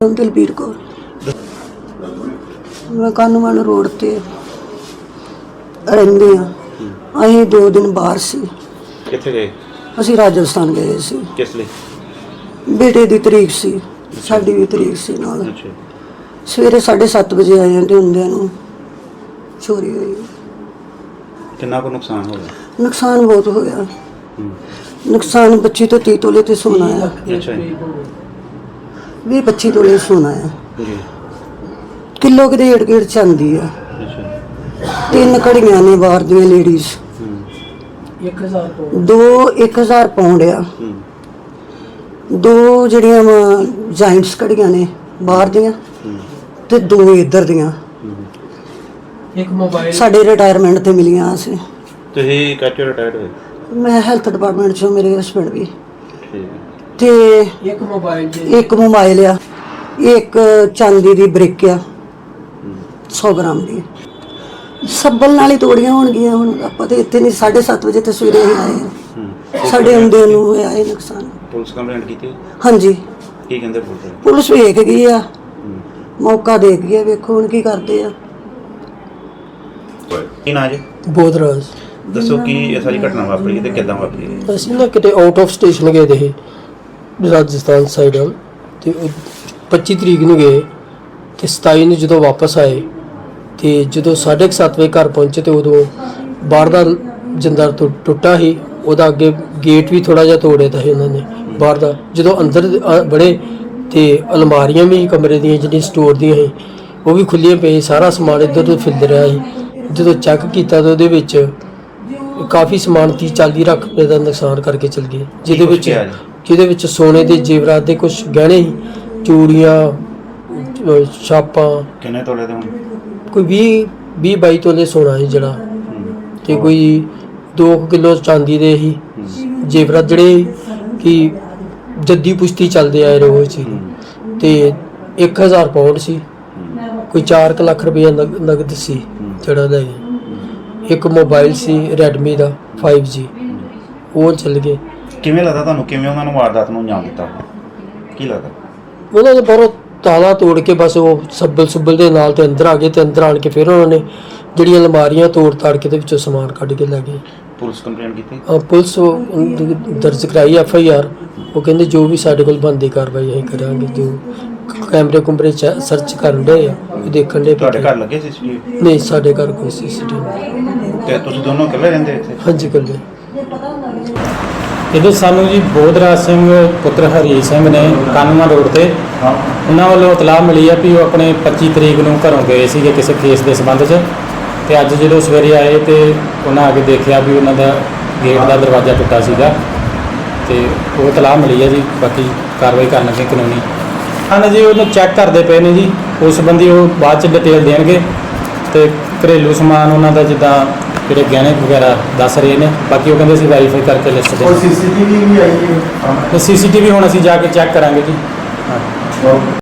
ਦਲਬੀਰ ਕੌਰ। ਮੈਂ ਕਾਨੂੰਵਾਨ ਰੋਡ ਤੇ ਰਹਿੰਦੇ ਆ ਅਸੀਂ ਦੋ ਦਿਨ ਬਾਹਰ ਸੀ। ਕਿੱਥੇ ਗਏ? ਅਸੀਂ ਰਾਜਸਥਾਨ ਗਏ ਸੀ। ਕਿਸ ਲਈ? ਬੇਟੇ ਦੀ ਤਰੀਕ ਸੀ। ਸਾਡੀ ਵੀ ਤਰੀਕ ਸੀ ਨਾਲ। ਅੱਛਾ। ਸਵੇਰੇ 7:30 ਵਜੇ ਆਏ ਤੇ ਹੁੰਦਿਆਂ ਨੂੰ ਚੋਰੀ ਹੋਈ। ਕਿੰਨਾ ਕੁ ਨੁਕਸਾਨ ਹੋ ਗਿਆ? ਨੁਕਸਾਨ ਬਹੁਤ ਹੋਇਆ। ਨੁਕਸਾਨ 25 ਤੋਂ 30 ਤੋਲੇ ਤੇ ਸੋਨਾ ਆ। ਅੱਛਾ 20 25 ਤੋਲੇ ਸੋਨਾ ਆ। ਜੀ। ਕਿਲੋ ਕਿਤੇ ਏੜ ਗੇੜ ਚਾਂਦੀ ਆ। ਅੱਛਾ। ਤਿੰਨ ਘੜੀਆਂ ਨੇ ਬਾਹਰ ਦੀਆਂ ਲੇਡੀਜ਼ ਹੂੰ। ਦੋ 1000 ਪਾਉਂਡ ਆ। ਹੂੰ। ਦੋ ਜਿਹੜੀਆਂ ਜਾਇੰਟਸ ਘੜੀਆਂ ਨੇ ਬਾਹਰ ਦੀਆਂ ਹੂੰ। ਤੇ ਦੋ ਇੱਧਰ ਦੀਆਂ। ਹੂੰ। ਇੱਕ ਮੋਬਾਈਲ ਸਾਡੇ ਰਿਟਾਇਰਮੈਂਟ ਤੇ ਮਿਲੀਆਂ ਸੀ ਤੁਸੀਂ ਕੱਚੇ ਰਿਟਾਇਰਡ ਹੋਏ? ਮੈਂ ਹੈਲਥ ਡਿਪਾਰਟਮੈਂਟ ਚੋਂ ਮੇਰੇ ਹਸਬੰਡ ਵੀ। ਠੀਕ। ਹੈ ਤੇ ਇੱਕ ਮੋਬਾਈਲ ਜੇ। ਇੱਕ ਮੋਬਾਈਲ ਆ ਇੱਕ ਚਾਂਦੀ ਦੀ ਬ੍ਰਿਕ ਆ ਹੂੰ। 100 ਗ੍ਰਾਮ ਦੀ। ਸੱਬਲ ਨਾਲ ਹੀ ਤੋੜੀਆਂ ਹੋਣਗੀਆਂ ਹੁਣ ਆਪਾਂ ਤੇ ਇੱਥੇ ਨਹੀਂ 7:30 ਵਜੇ ਤੇ ਸਵੇਰੇ ਹੀ ਆਏ ਆ। ਹੂੰ। ਸਾਡੇ ਹੁੰਦੇ ਨੂੰ ਹੋਇਆ ਇਹ ਨੁਕਸਾਨ। ਪੁਲਿਸ ਕੰਪਲੇਂਟ ਕੀਤੀ ਹਾਂਜੀ। ਕੀ ਕਹਿੰਦੇ ਪੁਲਿਸ ਵਾਲੇ? ਪੁਲਿਸ ਵੇਖ ਗਈ ਆ। ਮੌਕਾ ਦੇਖ ਗਈ ਆ ਵੇਖੋ ਹੁਣ ਕੀ ਕਰਦੇ ਆ। ਕੀ ਨਾ ਜੀ? ਬੋਧਰਾਜ ਦੱਸੋ ਕੀ ਇਹ ਸਾਰੀ ਘਟਨਾ ਵਾਪਰੀ ਤੇ ਕਿੱਦਾਂ ਵਾਪਰੀ? ਅਸੀਂ ਨਾ ਕਿਤੇ ਆਊਟ ਆਫ ਸਟੇਸ਼ਨ ਗਏ ਦੇ ਸੀ, ਰਾਜਸਥਾਨ ਸਾਈਡ ਵੱਲ ਤੇ ਉਹ 25 ਤਰੀਕ ਨੂੰ ਗਏ ਤੇ 27 ਨੂੰ ਜਦੋਂ ਵਾਪਸ ਆਏ ਤੇ ਜਦੋਂ 7:30 ਵਜੇ ਘਰ ਪਹੁੰਚੇ ਤੇ ਉਦੋਂ ਬਾਹਰ ਦਾ ਜਿੰਦਰ ਟੁੱਟਾ ਸੀ ਉਹਦਾ ਅੱਗੇ ਗੇਟ ਵੀ ਥੋੜਾ ਜਿਹਾ ਤੋੜਿਆ ਤਾਂ ਸੀ ਉਹਨਾਂ ਨੇ ਬਾਹਰ ਦਾ। ਜਦੋਂ ਅੰਦਰ ਬੜੇ ਤੇ ਅਲਮਾਰੀਆਂ ਵੀ ਕਮਰੇ ਦੀਆਂ ਜਿਹੜੀਆਂ ਸਟੋਰ ਦੀਆਂ ਸੀ ਉਹ ਵੀ ਖੁੱਲੀਆਂ ਪਈ ਸਾਰਾ ਸਮਾਨ ਇੱਧਰ ਉੱਧਰ ਫਿਰਦ ਰਿਹਾ ਸੀ। ਜਦੋਂ ਚੈੱਕ ਕੀਤਾ ਤਾਂ ਉਹਦੇ ਵਿੱਚ ਕਾਫੀ ਸਮਾਨ 30 40 ਲੱਖ ਰੁਪਏ ਦਾ ਨੁਕਸਾਨ ਕਰਕੇ ਚਲ ਗਏ ਜਿਹਦੇ ਵਿੱਚ? ਜਿਹਦੇ ਵਿੱਚ ਸੋਨੇ ਦੇ ਜੇਵਰਾਤ ਦੇ ਕੁਝ ਗਹਿਣੇ ਸੀ ਚੂੜੀਆਂ ਅਹ ਛਾਪਾਂ। ਕਿੰਨੇ ਤੋਲੇ ਦੇ ਹੁਣ ਕੋਈ 20 20 22 ਤੋਲੇ ਸੋਨਾ ਸੀ ਜਿਹੜਾ। ਹੂੰ। ਤੇ ਕੋਈ 2 ਕਿਲੋ ਚਾਂਦੀ ਦੇ ਸੀ। ਹੂੰ। ਜੇਵਰਾਤ ਜਿਹੜੇ ਕਿ ਜੱਦੀ ਪੁਸ਼ਤੀ ਚੱਲਦੇ ਆਏ ਰੋਜ਼ ਸੀ। ਹੂੰ। ਤੇ 1000 ਪਾਉਂਡ ਸੀ। ਹੂੰ। ਕੋਈ 4 ਲੱਖ ਰੁਪਏ ਨਗ- ਨਗਦ ਸੀ ਹੂੰ। ਜਿਹੜਾ ਲੈ ਗਏ ਇੱਕ ਮੋਬਾਈਲ ਸੀ Redmi ਦਾ 5G ਉਹ ਚੱਲ ਗਏ। ਕਿਵੇਂ ਲੱਗਦਾ ਤੁਹਾਨੂੰ? ਕਿਵੇਂ ਉਹਨਾਂ ਨੂੰ ਵਾਰਦਾਤ ਨੂੰ ਅੰਜਾਮ ਦਿੱਤਾ? ਕੀ ਲੱਗਦਾ? ਉਹਨਾਂ ਨੇ ਬਾਹਰੋਂ ਤਾਲਾ ਤੋੜ ਕੇ ਬਸ ਉਹ ਸੱਬਲ ਸੁੱਬਲ ਦੇ ਨਾਲ ਤੇ ਅੰਦਰ ਆ ਗਏ ਤੇ ਅੰਦਰ ਆਣ ਕੇ ਫਿਰ ਉਹਨਾਂ ਨੇ ਜਿਹੜੀਆਂ ਅਲਮਾਰੀਆਂ ਤੋੜ ਤਾੜ ਕੇ ਤੇ ਵਿੱਚੋਂ ਸਮਾਨ ਕੱਢ ਕੇ ਲੈ ਗਏ। ਪੁਲਿਸ ਕੰਪਲੇਂਟ ਕੀਤੀ? ਅਹ ਪੁਲਿਸ ਉਹ ਦਰਜ ਕਰਾਈ ਐਫ ਆਈ ਆਰ। ਉਹ ਕਹਿੰਦੇ ਜੋ ਵੀ ਸਾਡੇ ਕੋਲ ਬੰਦੀ ਕਾਰਵਾਈ ਅਸੀਂ ਕਰਾਂਗੇ ਜੋ ਕੈਮਰੇ ਕੁਮਰੇ ਸਰਚ ਕਰਨ ਦੇ ਆ ਉਹ ਦੇਖਣ ਦੇ ਤੁਹਾਡੇ ਘਰ ਲੱਗੇ ਸੀਸੀਟੀਵੀ ਨਹੀਂ ਸਾਡੇ ਘਰ ਕੋਈ ਸੀਸੀਟੀਵੀ ਤੇ ਤੁਸੀਂ ਦੋਨੋਂ ਇਕੱਲੇ ਰਹਿੰਦੇ ਇੱਥੇ? ਹਾਂਜੀ ਕੱਲੇ ਇਹਦੇ ਸਾਨੂੰ ਜੀ ਬੋਧਰਾਜ ਸਿੰਘ ਪੁੱਤਰ ਹਰੀ ਸਿੰਘ ਨੇ ਕਾਨੂੰਨਾ ਰੋਡ ਤੇ ਉਹਨਾਂ ਵੱਲੋਂ ਇਤਲਾਹ ਮਿਲੀ ਆ ਵੀ ਉਹ ਆਪਣੇ 25 ਤਰੀਕ ਨੂੰ ਘਰੋਂ ਗਏ ਸੀਗੇ ਕਿਸੇ ਕੇਸ ਦੇ ਸੰਬੰਧ 'ਚ। ਤੇ ਅੱਜ ਜਦੋਂ ਸਵੇਰੇ ਆਏ ਤੇ ਉਹਨਾਂ ਆ ਕੇ ਦੇਖਿਆ ਵੀ ਉਹਨਾਂ ਦਾ ਗੇਟ ਦਾ ਦਰਵਾਜ਼ਾ ਟੁੱਟਾ ਸੀਗਾ। ਤੇ ਉਹ ਇਤਲਾਹ ਮਿਲੀ ਆ ਜੀ ਬਾਕੀ ਕਾਰਵਾਈ ਕਰਨ ਲੱਗੇ ਕਾਨੂੰਨੀ। ਹਨ ਜੀ ਉਹਨੂੰ ਚੈੱਕ ਕਰਦੇ ਪਏ ਨੇ ਜੀ। ਉਸ ਸੰਬੰਧੀ ਉਹ ਬਾਅਦ ਚ ਡਿਟੇਲ ਦੇਣਗੇ। ਤੇ ਘਰੇਲੂ ਸਮਾਨ ਉਹਨਾਂ ਦਾ ਜਿੱਦਾਂ ਜਿਹੜੇ ਗਹਿਣੇ ਵਗੈਰਾ ਦੱਸ ਰਹੇ ਨੇ ਬਾਕੀ ਉਹ ਕਹਿੰਦੇ ਅਸੀਂ ਵੈਰੀਫਾਈ ਕਰਕੇ ਲਿਸਟ ਦੇ ਸੀਸੀਟੀਵੀ ਵੀ ਆਈ ਹੈ। ਸੀਸੀਟੀਵੀ ਹੁਣ ਅਸੀਂ ਜਾ ਕੇ ਚੈੱਕ ਕਰਾਂਗੇ ਜੀ। ਹਾਂ।